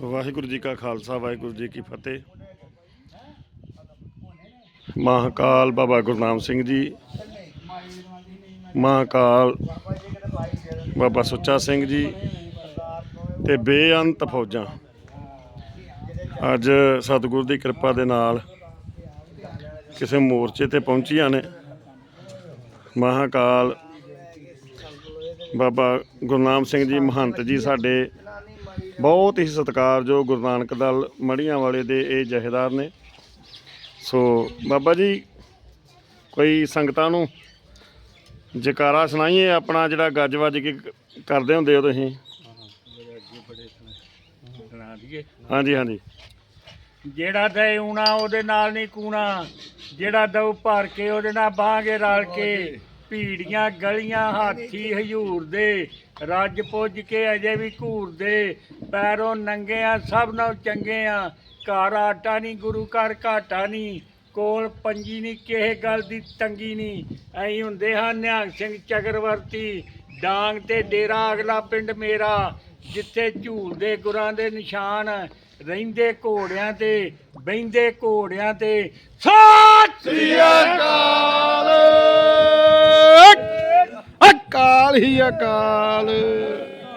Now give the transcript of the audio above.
ਵਾਹਿਗੁਰੂ ਜੀ ਕਾ ਖਾਲਸਾ, ਵਾਹਿਗੁਰੂ ਜੀ ਕੀ ਫਤਿਹ। ਮਹਾਕਾਲ ਬਾਬਾ ਗੁਰਨਾਮ ਸਿੰਘ ਜੀ। ਮਹਾਕਾਲ ਬਾਬਾ ਸੁੱਚਾ ਸਿੰਘ ਜੀ ਤੇ ਬੇਅੰਤ ਫੌਜਾਂ। ਅੱਜ ਸਤਿਗੁਰੂ ਦੀ ਕਿਰਪਾ ਦੇ ਨਾਲ ਕਿਸੇ ਮੋਰਚੇ ਤੇ ਪਹੁੰਚੀਆਂ ਨੇ। ਮਹਾਕਾਲ ਬਾਬਾ ਗੁਰਨਾਮ ਸਿੰਘ ਜੀ, ਮਹੰਤ ਜੀ ਸਾਡੇ ਬਹੁਤ ਹੀ ਸਤਿਕਾਰਯੋਗ ਗੁਰੂ ਨਾਨਕ ਦਲ ਮੜੀਆਂ ਵਾਲੇ ਦੇ ਇਹ ਜਹੇਦਾਰ ਨੇ। ਸੋ ਬਾਬਾ ਜੀ, ਕੋਈ ਸੰਗਤਾਂ ਨੂੰ ਜਕਾਰਾ ਸੁਣਾਈਏ? ਆਪਣਾ ਜਿਹੜਾ ਗੱਜ ਵੱਜ ਕੇ ਕਰਦੇ ਹੁੰਦੇ ਹੋ ਤੁਸੀਂ? ਸੁਣਾ ਦਈਏ ਹਾਂਜੀ ਹਾਂਜੀ। ਜਿਹੜਾ ਦੇ ਊਣਾ, ਉਹਦੇ ਨਾਲ ਨਹੀਂ ਕੂਣਾ। ਜਿਹੜਾ ਦਊ ਭਰ ਕੇ, ਉਹਦੇ ਨਾਲ ਬਾਹਾਂਗੇ ਰਲ ਕੇ। ਭੀੜੀਆਂ ਗਲੀਆਂ ਹਾਥੀ ਹਯੂਰ ਦੇ, ਰੱਜ ਪੁੱਜ ਕੇ ਅਜੇ ਵੀ ਘੂਰਦੇ ਪੈਰੋਂ ਨੰਗੇ ਆ ਸਭ ਨਾਲ ਚੰਗੇ ਆ ਘਰ ਆਟਾ ਨਹੀਂ ਗੁਰੂ ਘਰ ਘਾਟਾ ਨਹੀਂ ਕੋਲ ਪੰਜੀ ਨਹੀਂ ਕਿਸੇ ਗੱਲ ਦੀ ਤੰਗੀ ਨਹੀਂ ਐਂ ਹੁੰਦੇ ਹਾਂ ਨਿਹੰਗ ਸਿੰਘ ਚੱਕਰਵਰਤੀ, ਡਾਂਗ ਤੇ ਡੇਰਾ ਅਗਲਾ ਪਿੰਡ ਮੇਰਾ, ਜਿੱਥੇ ਝੂਲਦੇ ਗੁਰਾਂ ਦੇ ਨਿਸ਼ਾਨ, ਰਹਿੰਦੇ ਘੋੜਿਆਂ ਤੇ, ਬਹਿੰਦੇ ਘੋੜਿਆਂ ਤੇ। ਸਤਿ ਸ੍ਰੀ ਅਕਾਲ! ਅਕਾਲ ਹੀ ਅਕਾਲ।